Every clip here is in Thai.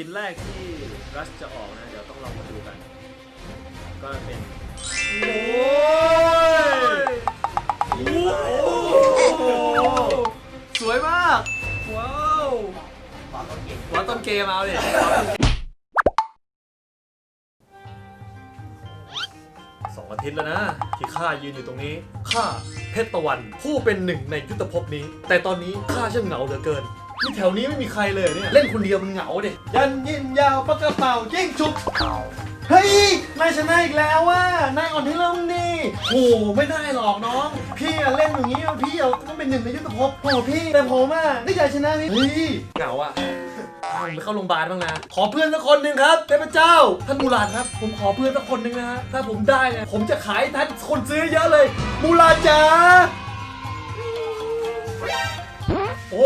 ชิ้นแรกที่รัชจะออกนะ เดี๋ยวต้องลองมาดูกัน ก็เป็นโอ้ยโอ้สวยมาก ว้าววัดต้นเกมเอาดิสองอาทิตย์แล้วนะ ที่ข้ายืนอยู่ตรงนี้ข้าเพชรตะวันผู้เป็นหนึ่งในยุทธภพนี้ แต่ตอนนี้ข้าช่างเหงาเหลือเกิน ที่แถวนี้ไม่มีใครเลยเนี่ย เล่นคนเดียวมันเหงาเดิยันยินยาวปากกระเป๋ายิ่งฉุกเฮ้ย นายชนะอีกแล้วว่ะนายอ่อนที่เริ่มนี่โหไม่ได้หรอกน้อง พี่อะเล่นอย่างนี้พี่อะต้องเป็นหนึ่งในยุทธภพโหพี่แต่ผมอะได้ใจชนะพี่เฮ้ยเหงาอะเอาไปเข้าโรงพยาบาลบ้างนะ ขอเพื่อนสักคนหนึ่งครับเทพเจ้า ท่านมูลาดครับ ผมขอเพื่อนสักคนหนึ่งนะฮะ ถ้าผมได้เนี่ยผมจะขายท่านคนซื้อเยอะเลย มูลาดจ๋าโอ้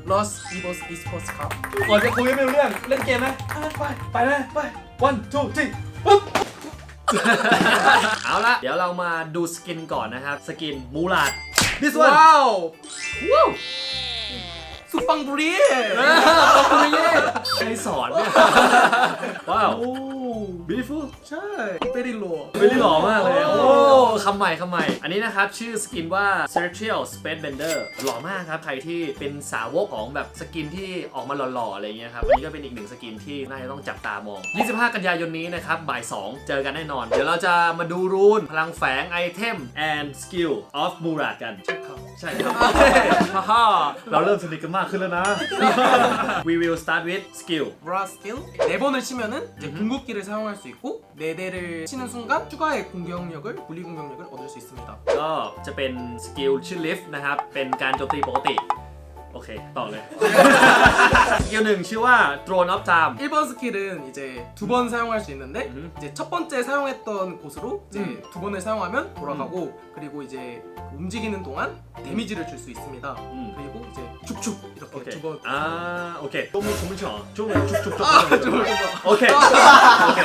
ครับ Lost Evos Esports Cup ก่อนจะคุยไม่รู้เรื่องเล่นเกมไหมไปไปเลยไป one two three ปุ๊บ เอาละเดี๋ยวเรามาดูสกินก่อนนะครับ สกินมูลาด this one ว้าวว้าวสุปังบุรีใครสอนเนี่ยว้าวโอ้ beautiful ใช่เปริโล ไม่ได้หล่อมากเลย โอ้คำใหม่คำใหม่ อันนี้นะครับ ชื่อสกินว่า Celestial Space Bender หล่อมากครับ ใครที่เป็นสาวกของแบบสกินที่ออกมาหล่อๆ อะไรเงี้ยครับ อันนี้ก็เป็นอีกหนึ่งสกินที่น่าจะต้องจับตามอง 25 กันยายนนี้นะครับ บ่าย 2 เจอกันแน่นอน เดี๋ยวเราจะมาดูรูน พลังแฝงไอเทม and skill of Murad กัน ใช่ครับ ฮ่าฮ่าเราเริ่มสนิทกันมากขึ้นแล้วนะ We will start with skill 브라 스킬 네 번을 치면은 이제 궁극기를 사용할 수 있고 네 대를 치는 순간 추가의 공격력을 분리 공격력을 얻을 수 있습니다. ก็จะเป็นสกิลชื่อ lift นะครับ เป็นการโจมตีปกติ โอเค ต่อเลย สกิลหนึ่งชื่อว่า drone of time 1번 스킬은 이제 두 번 사용할 수 있는데 음. 이제 첫 번째 사용했던 곳으로 이제 음. 두 번을 사용하면 돌아가고 그리고 이제 그 움직이는 동안 데미지를 줄 수 있습니다. 음. 그리고 이제 축축 이렇게 โอเค 두 번. อ่าโอเคจุ๊บจุ๊บจุ๊บจุ๊บจุ๊บจุ๊บจุ๊บ 아, 좀, 좀, โอเค โอเค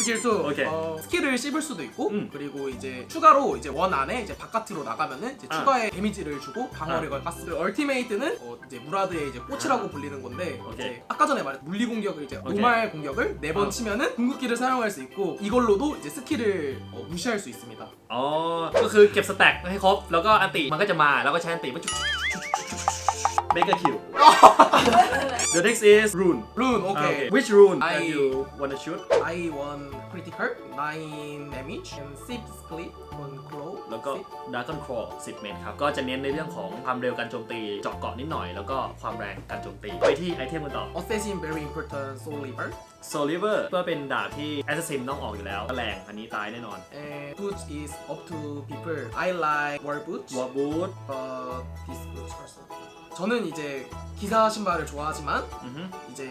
스킬 2 오케이. 어, 스킬을 씹을 수도 있고 음. 그리고 이제 추가로 이제 원 안에 이제 바깥으로 나가면은 이제 아. 추가의 데미지를 주고 방어력을 가스. 그리고 얼티메이트는 어, 이제 무라드의 이제 꽃이라고 불리는 건데 아. 오케이. 이제 아까 전에 말했 물리 공격을 이제 오케이. 노말 공격을 네 번 어. 치면은 궁극기를 사용할 수 있고 이걸로도 이제 스킬을 어, 무시할 수 있습니다. อ๋อ ก็คือเก็บสแต็กให้ครบ แล้วก็อันติมันก็จะมา มาแล้วก็ใช้อันติมาจุดเมกะคิว The next is rune Rune, okay. which rune I- want to shoot I want critical, 9 damage, and 6 split, on crow, แล้วก็ six. Dragon Claw 10 เมตรครับ ก็จะเน้นในเรื่องของความเร็วการโจมตีเจาะเกาะนิดหน่อย แล้วก็ความแรงการโจมตี ไปที่ไอเทมกันต่อ Assassin very important, soul river, lever. Soul River เพื่อเป็นดาบที่ Assassin ต้องออกอยู่แล้วแรงอันนี้ตายแน่นอน And boots is up to people. I like war boots, War Boot but this boots also. 저는 이제 기사 신발을 좋아하지만 อือฮึ 이제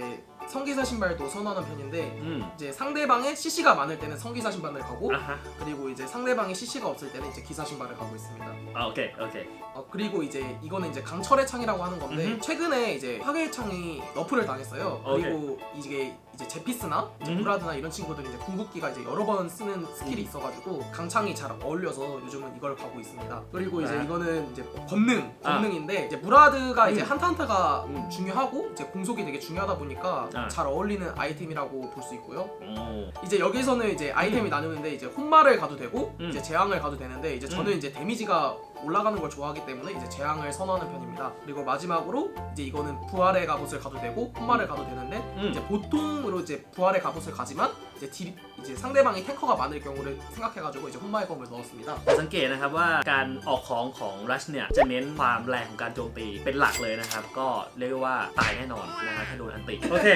성기사 신발도 선호하는 편인데 อืม 이제 상대방의 CC가 많을 때는 성기사 신발을 가고 อ่ะฮะ 그리고 이제 상대방의 CC가 없을 때는 이제 기사 신발을 가고 있습니다. อ่าโอเค โอเค 어, 그리고 이제 이거는 이제 강철의 창이라고 하는 건데 음흠. 최근에 이제 화개의 창이 너프를 당했어요. 그리고 이게 이제 제피스나 이제 음흠. 무라드나 이런 친구들은 이제 궁극기가 이제 여러 번 쓰는 스킬이 음. 있어가지고 강창이 잘 어울려서 요즘은 이걸 가고 있습니다. 그리고 이제 아. 이거는 이제 권능 아. 권능인데 이제 무라드가 이제 음. 한타 한타가 음. 중요하고 이제 공속이 되게 중요하다 보니까 아. 잘 어울리는 아이템이라고 볼 수 있고요. โอ้ 이제 여기서는 이제 아이템이 나누는데 이제 혼마를 가도 되고 음. 이제 재앙을 가도 되는데 이제 저는 음. 이제 데미지가 올라가는 걸 좋아하기 때문에 이제 재앙을 선호하는 편입니다. 그리고 마지막으로 이제 이거는 부활의 갑옷을 가도 되고 혼마를 가도 되는데 음. 이제 보통으로 이제 부활의 갑옷을 가지만 이제 딜 이제 상대방이 탱커가 많을 경우를 생각해가지고 이제 혼마의 검을 넣었습니다. สังเกตนะครับว่าการออกของของรัชเนี่ย จะเน้นความแรงของการโจมตีเป็นหลักเลยนะครับ ก็เรียกได้ว่าตายแน่นอนนะครับถ้าโดนอันติ โอเค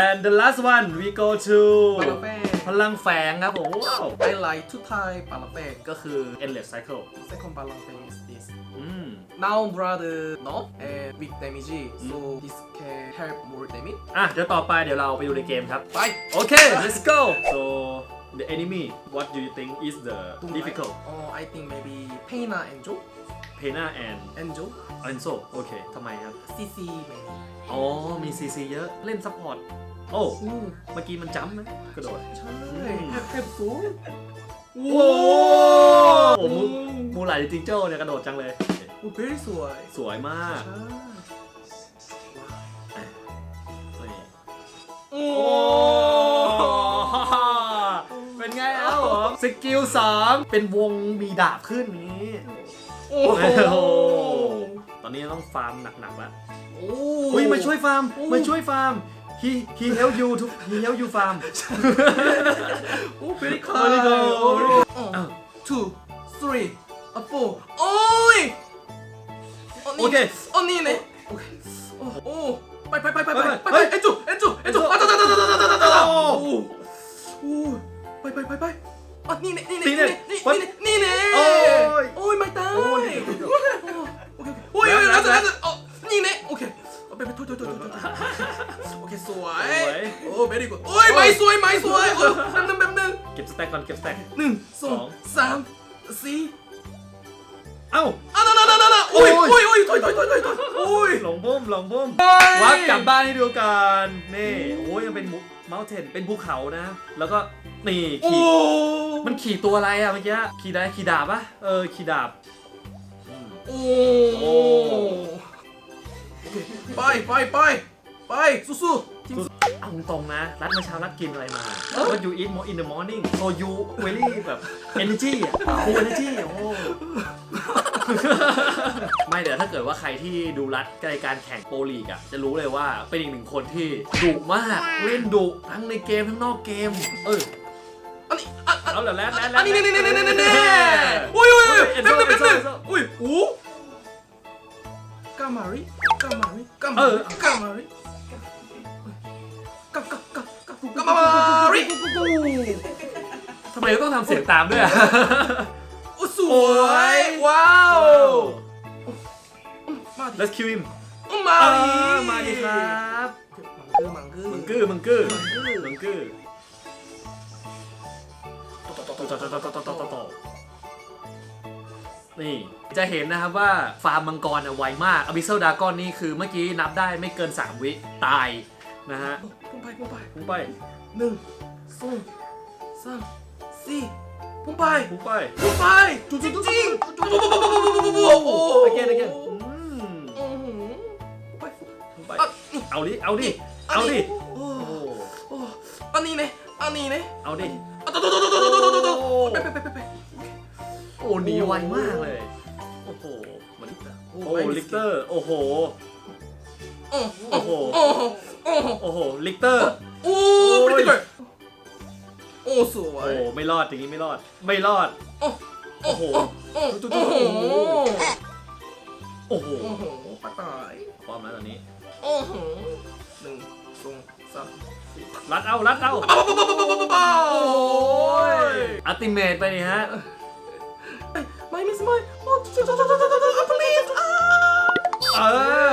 and the last one we go to พลังแฝงครับผมว้าวไอไลท์ทุไทยปาราเตก็คือ endless cycle second ปาราเต is this now brother no and big damage so this can help more damage อะเดี๋ยวต่อไปเดี๋ยวเราไปดูในเกมครับ ไป โอเค let's go so the enemy what do you think is the difficult oh I think maybe Pena Angel Pena and Angel Angel โอเคทำไมครับ CC maybe อ๋อมี CC เยอะเล่นซัพพอร์ต โอ้เมื่อกี้มันจ้ำไหมกระโดดใช่แคมสูงว้าวมูมูไหลจิงโจ้เนี่ยกระโดดจังเลยอุ้ยเฮ้สวยสวยมากโอ้เป็นไงเอ้าสกิลสามเป็นวงมีดาบขึ้นนี้ โอ้โหตอนนี้ต้องฟาร์มหนักๆแล้วโอ้ยมาช่วยฟาร์มมาช่วยฟาร์ม he he help you to he help you farm 오 very good. 어, two, three, 아, four. 오이. 언니. 오케이. 언니네. 오케이. 어, 오. 빨리 빨리 빨리 빨리 빨리, 빨리 빨리. 빨 ทุยทุยทุยทุโอเคสวยโอ้แม่ดีกว่าโอ้ยไม่สวยไม่สวยโอ้แป๊บนึงแป๊บนึงเก็บสแต็กก่อนเก็บสแต็ก หนึ่งสองสามสี่เอ้า อ้าวนั่นน่นนั่นโอ้ยโอ้ย โอ้ยโอ้ยถอยถอยถอยถอยทุอยหลงบุ้มหลงบุ้มวัดกลับบ้านให้ดูกันนี่โอ้ยยังเป็นมุกเมาเทนเป็นภูเขานะ แล้วก็นี่ขี่มันขี่ตัวอะไรอะเมื่อกี้ขี่ได้ขี่ดาบปะเออขี่ดาบ โอ้ ไปไปไปไปสู้ๆทีมเอาตรงนะ รัดมาเช้ารัดกินอะไรมาก็ you eat more in the morning so you really แบบ energy อะ full energy โอ้ ไม่เดี๋ยวถ้าเกิดว่าใครที่ดูรัดรายการแข่งโปรลีกอะ จะรู้เลยว่าเป็นอีกหนึ่งคนที่ดุมากเล่นดุทั้งในเกมทั้งนอกเกม เอออันนี้อานนี้แล้วแล้วแล้วแล้วนี่นี่นี่นี่นี่นี่อุ้ยอุ้ยเป็นหนึ่งเป็นหนึ่งอุ้ยอู้ มาริกามาริกามาริกามาริกากากากากามาริทำไมต้องทำเสียงตามด้วยอะโอ้สวยว้าว มาดิ let's kill him มาดิมาดิครับมังกือมังกือมังกือมังกือมังกือ นี่จะเห็นนะครับว่าฟาร์มมังกรไวมากอบิเซลดากอนนี่คือเมื่อกี้นับได้ไม่เกิน 3 วิตายนะฮะพุ่งไปพุ่งไปพุ่งไปหนึ่งสองสามสี่พุ่งไปพุ่งไปพุ่งไปจุดบจิ๊บจุดจริงโอ้โหไอเกนไอเกนไปเอาดิเอาดิเอาดิโอ้โหอันนี้เนี่ยอันนี้เนี่ยเอาดิโอ้โหไปไปไปไป โอ้หนีไวมากเลย โอ้โหมันโอ้โหลิกเตอร์โอ้โห โอ้โห โอ้โห โอ้โห ลิกเตอร์ โอ้ยโอ้สวโอ้ย โหไม่รอดอย่างนี้ไม่รอด ไม่รอด โอ้โอ้โห โอ้โห โอ้โหโอ้โหป้าตาย พร้อมแล้วตอนนี้ โอ้โหหนึ่งสองสามรัดเอา รัดเอา โอ้ยหอัลติเมตไปนี่ฮะ My Miss My โอ้ please ะเอ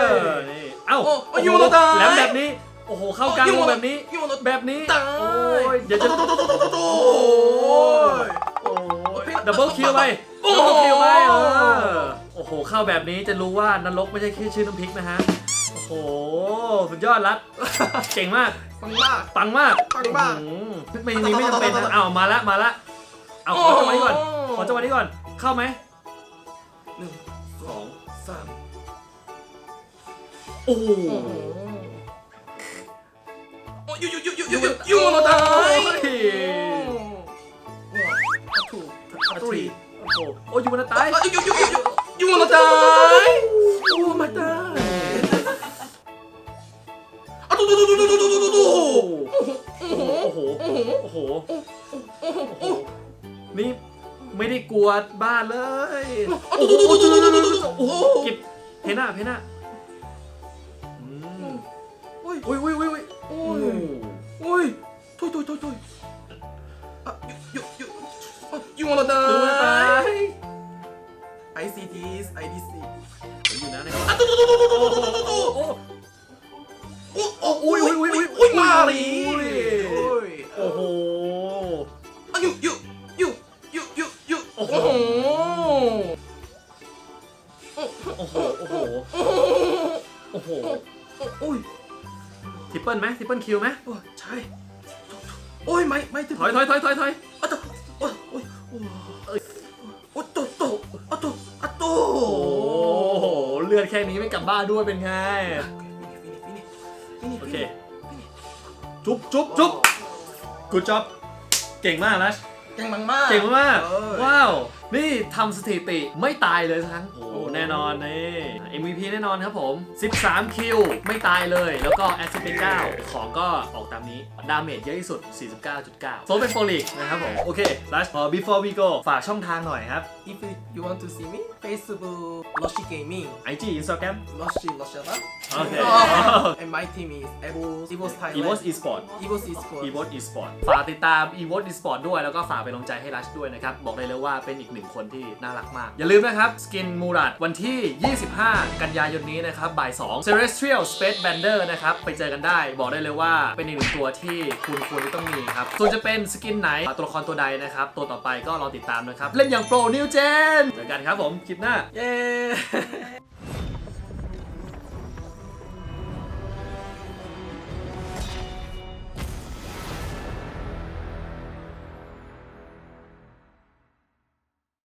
อเอ้าโอ้ยูโรตาแล้วแบบนี้ โอ้โห เข้ากลางแบบนี้ ยูโรตแบบนี้ ตายอยเดี๋ยวจะ โอ้ย โอ้ยดับเบิลคิวไปโอ้ดับโห เบิลคิวไปโอ้โห เข้าแบบนี้จะรู้ว่านรกไม่ใช่แค่ชื่อน้ำพริกนะฮะ โอ้โห สุดยอดรัด เก่งมาก ปังมาก ปังมากปังมากไม่มีไม่จำเป็นนะเอามาละ มาละ เอาขอจังหวะนี้ก่อน ขอจังหวะนี้ก่อน เข้าไหมหนึ่งสองสามโอ้โหโอ้ยูยูยูยูยูยูยูโนตายโอ้ยอัถูอัตรีโอ้โหโอ้ยอยู่บนหน้าตายยูยูยูยูยูโนตายโอ้ไม่ตายอะดูดูดูดูดูดูดูดูดูโอ้โหโอ้โหโอ้โหโอ้โหนี่ ไม่ได้กลัวบ้านเลยอะดูดูดูดูดูดูดูดูโอ้เก็บเพน่าเพน่าอืมโอ้ยอุ้ยอุ้ยอุ้ยอุ้ยโอ้โอ้ยโอ้ยถอยถอยถอยถอยอะยูยูยูอะยูโนตาดูหน้าตายย I see this I D C อยู่นะในอะดูดูดูดูดูดูดูดูดูโอ้โอ้โอ้ยโอ้ยโอ้ยโอ้ยมาลีโอ้ย โอ้โหโอ้โหโอ้ยทริปเปิลไหมทริปเปิลคิวไหมโอ้ยใช่ โอ้ยไม่ไม่ถึงถอยถอยถอยถอยถอยอะโตโอ้ยโอ้ยโอ้ยเอ้ยโอ้โตโตอะโตอะโตโอ้โหเลือดแค่นี้ไม่กลับบ้านด้วยเป็นไงโอเคจุ๊บจุ๊บจุ๊บ good job เก่งมากนะเก่งมากมากเก่งมากเออว้าว นี่ทำสถิติไม่ตายเลยสักครั้งโอ้โหแน่นอนนี่ MVP แน่นอนครับผม 13 คิว ไม่ตายเลย แล้วก็แอคซิเป็น9ของก็ออกตามนี้ ดาเมจเยอะที่สุด 49.9โซนเป็นโฟลิกนะครับผม โอเค last uh, before we go ฝากช่องทางหน่อยครับ If you want to see me Facebook Roshi Gaming IG Instagram Roshi Roshada โอเค and my team is Evo Evo Thailand EVOS Esport Evo Esport EVOS Esport ฝากติดตาม EVOS Esport ด้วยแล้วก็ฝากเป็นกำลังใจให้รัชด้วยนะครับ บอกได้เลยว่าเป็นอีกหนึ่งคนที่น่ารักมาก อย่าลืมนะครับ สกินมูรัดวันที่ 25 กันยายนนี้นะครับบ่าย 2 Celestial Space Bender นะครับไปเจอกันได้บอกได้เลยว่าเป็นอีกหนึ่งตัวที่คุณควรที่ต้องมีครับส่วนจะเป็นสกินไหนตัวละครตัวใดนะครับตัวต่อไปก็รอติดตามนะครับเล่นอย่างโปรนิวเจนเจอกันครับผมคลิปหน้า เย้